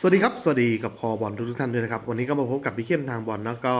สวัสดีครับ สวัสดีกับคอบอลทุกท่านด้วยนะครับ วันนี้ก็มาพบกับพี่เข้มทางบอลนะก็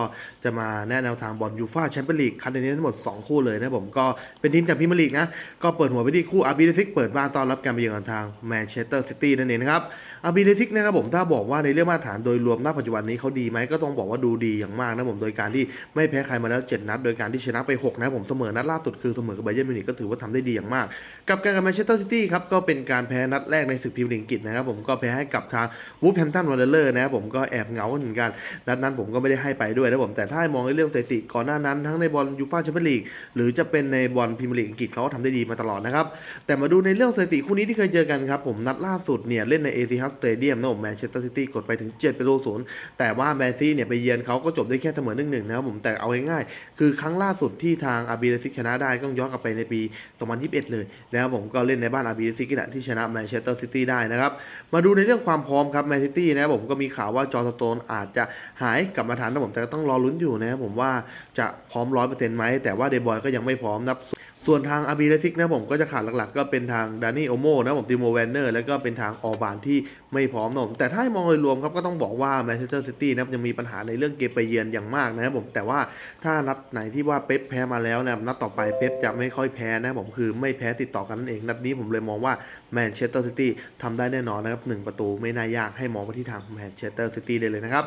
จะมาแนะแนวทางบอลยูฟ่าแชมเปี้ยนลีกคัดในนี้ทั้งหมด 2 คู่เลยนะผมก็เป็นทีมจากพรีเมียร์ลีกนะ ก็เปิดหัวไปที่คู่อาร์บีเดซิกเปิดบ้านต้อนรับการไปเยือนทางแมนเชสเตอร์ซิตี้นั่นเองนะครับอาร์บีเดซิกนะครับผมถ้าบอกว่าในเรื่องมาตรฐานโดยรวมณปัจจุบันนี้เขาดีไหมก็ต้องบอกว่าดูดีอย่างมากนะผมโดยการที่ไม่แพ้ใครมาแล้ว 7 นัด โดยการที่ชนะไป 6 นะผมเสมอนัดล่าสุดคือเสมอกับไบเยร์มิวนิกก็ถือว่าทำได้ดีอย่างมาก กับการกับแมนเชสเตอร์ซิตี้ครับก็เป็นการแพ้นัดแรกในศึกพรีเมียร์ลีกอังกฤษนะครับผมก็แพ้ให้กับทางวฟแฮมตันวันเดอร์นะครับผมก็แอบเหงาเหมือนกัน นัดนั้นผมก็ไม่ได้ให้ไปด้วยนะผมแต่ถ้ามองในเรื่องสถิติก่อนหน้านั้นทั้งในบอลยูฟ่าแชมเปี้ยนลีกหรือจะเป็นในบอลพรีเมียร์ลีกอังกฤษเขาก็ทำได้ดีมาตลอดนะครับแต่มาดูในเรื่องสถิติคู่นี้ที่เคยเจอกันครับผมนัดล่าสุดเนี่ยเล่นในเอซิฮัสสเตเดียมนะผมแมนเชสเตอร์ซิตี้กดไปถึง7ประตูศูนย์แต่ว่าแมนซีเนี่ยไปเยือนเขาก็จบได้แค่เสมอหนึ่งหนึ่งนะครับผมแต่เอาง่ายๆคือครั้งล่าสุดที่ทางอาร์บีเลซิกชนะได้ต้องย้อนกลับไปในปี 2021 เลยนะครับผมก็เล่นในบ้านอาบีเลซิกที่ชนะแมนเชสเตอร์ซิตี้ได้นะครับมาดูในเรื่องความพร้อมครับแมนซิตี้นะครับผมก็มีข่าวว่าจอร์สโตนอาจจะหายกลับมาทันนะผมแต่ก็ต้องรอลุ้นอยู่นะครับผมว่าจะพร้อมร้อยเปอร์เซ็นต์ไหมแต่ว่าเดบอยก็ยังไม่พร้อมนะครับ ส่วนทางอาบีเลซิกนะผมก็จะขาดหลักๆ ก็เป็นทางดานี่โอโมนะผมติโมแวนเนอร์แล้วก็เป็นทางออบานที่ไม่พร้อมนะผมแต่ถ้ามองโดยรวมครับก็ต้องบอกว่าแมนเชสเตอร์ซิตี้นะครับยังมีปัญหาในเรื่องเกมไปเยือนอย่างมากนะครับผมแต่ว่าถ้านัดไหนที่ว่าเป๊ปแพ้มาแล้วนะครับนัดต่อไปเป๊ปจะไม่ค่อยแพ้นะผมคือไม่แพ้ติดต่อกันนั่นเองนัดนี้ผมเลยมองว่าแมนเชสเตอร์ซิตี้ทำได้แน่นอนนะครับหนึ่งประตูไม่น่ายากให้มองไปที่ทางแมนเชสเตอร์ซิตี้ได้เลยนะครับ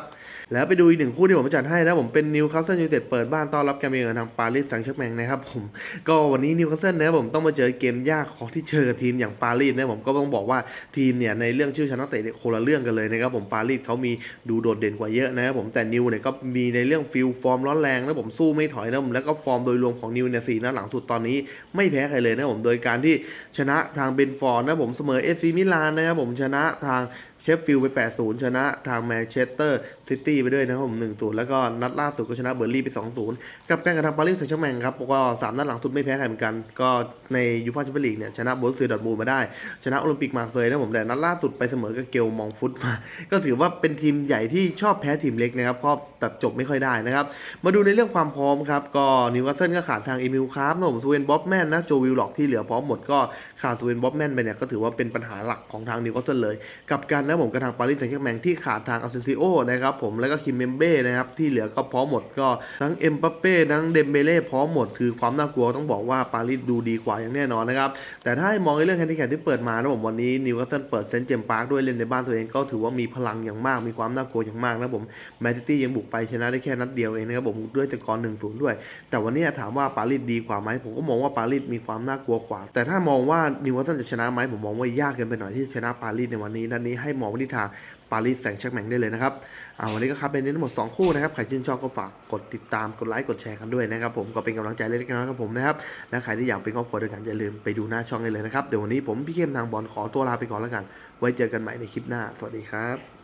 แล้วไปดูอีกหนึ่งคู่ที่ผมจัดให้นะผมเป็นนิวคาสเซิลยูไนเต็ดเปิดบ้านต้อนรับการเยือนทางปารีสแซงต์แชร์แมงนะครับผมก็วันนี้นิวคาสเซิลนะครับผมต้องมาเจอเกมยากของที่เจอกับทีมอย่างปารีสนะผมก็ต้องบอกว่าทีมเนี่ยในเรื่องชื่อชนะเตะเนี่ยคนละเรื่องกันเลยนะครับผมปารีสเขามีดูโดดเด่นกว่าเยอะนะครับผมแต่นิวเนี่ยก็มีในเรื่องฟิลฟอร์มร้อนแรงนะผมสู้ไม่ถอยนะผมแล้วก็ฟอร์มโดยรวมของนิวเนี่ยสี่นัดหลังสุดตอนนี้ไม่แพ้ใครเลยนะผมโดยการที่ชนะทางเบนฟอร์ดนะผมเสมอเอฟซีมิลานนะครับผมชนะทาง เชฟฟิลด์ไป 8-0 ชนะทางแมนเชสเตอร์ซิตี้ไปด้วยนะครับผม1-0 แล้วก็นัดล่าสุดก็ชนะเบอร์ลี่ไป 2-0 กับการกระทำปารีสแซงต์แชร์แมงครับก็3นัดหลังสุดไม่แพ้ใครเหมือนกัน ก็ในยูฟ่าแชมเปี้ยนลีกเนี่ยชนะบรสเซียดอร์ทมูลมาได้ ชนะโอลิมปิกมาร์เซยนะผมแต่นัดล่าสุดไปเสมอกับเกลมองฟุตมา ก็ถือว่าเป็นทีมใหญ่ที่ชอบแพ้ทีมเล็กนะครับเพราะแบบจบไม่ค่อยได้นะครับมาดูในเรื่องความพร้อมครับก็นิวคาสเซิลก็ขาดทางเอมิลคาร์ฟนะผมสเวนบ๊อบแมนนะโจวิลล็อกที่เหลือพร้อมหมดก็ขาดสเวนบ๊อบแมนไปเนี่ยก็ถือว่าเป็นปัญหาหลักของทางนิวคาสเซิลเลยกับการนะผมกับทางปารีสแซงต์แชร์แมงที่ขาดทางอาเซนซิโอนะครับผมแล้วก็คิมเมมเบ้นะครับที่เหลือก็พร้อมหมดก็ทั้งเอ็มบัปเป้ทั้งเดมเบเล่พร้อมหมดคือความน่ากลัวต้องบอกว่าปารีสดูดีกว่าอย่างแน่นอนนะครับแต่ถ้าให้มองในเรื่องแฮนดิแคปที่เปิดมานะผมวันนี้นิวคาสเซิลเปิดเซนต์เจมส์พาร์คด้วยเล่นในบ้านตัวเองก็ถือว่ามีพลังอย่างมากมีความน่ากลัวอย่างมากนะผมแมนซิตี้ยังบุกไปชนะได้แค่นัดเดียวเองนะครับผมด้วยจกกร1-0ด้วย แต่วันนี้ถามว่าปารีสดีกว่าไหมผมก็มองว่าปารีสมีความน่ากลัวกว่า แต่ถ้ามองว่านิวคาสเซิลจะชนะไหมผมมองว่ายากเกินไปหน่อยที่ชนะปารีสในวันนี้นัดนี้ให้มองไปที่ทางปารีสแสงชักแมงได้เลยนะครับอ่าวันนี้ก็ครับเป็นทั้งหมด 2 คู่นะครับใครชื่นชอบก็ฝากกดติดตามกดไลค์กดแชร์กันด้วยนะครับผมก็เป็นกำลังใจเล็กๆน้อยๆกับผมนะครับและใครที่อยากเป็นครอบครัวด้วยกันอย่าลืมไปดูหน้าช่องได้เลยนะครับเดี๋ยววันนี้ผมพี่เข้มทางบอลขอตัวลาไปก่อนแล้วกัน ไว้เจอกันใหม่ในคลิปหน้า สวัสดีครับ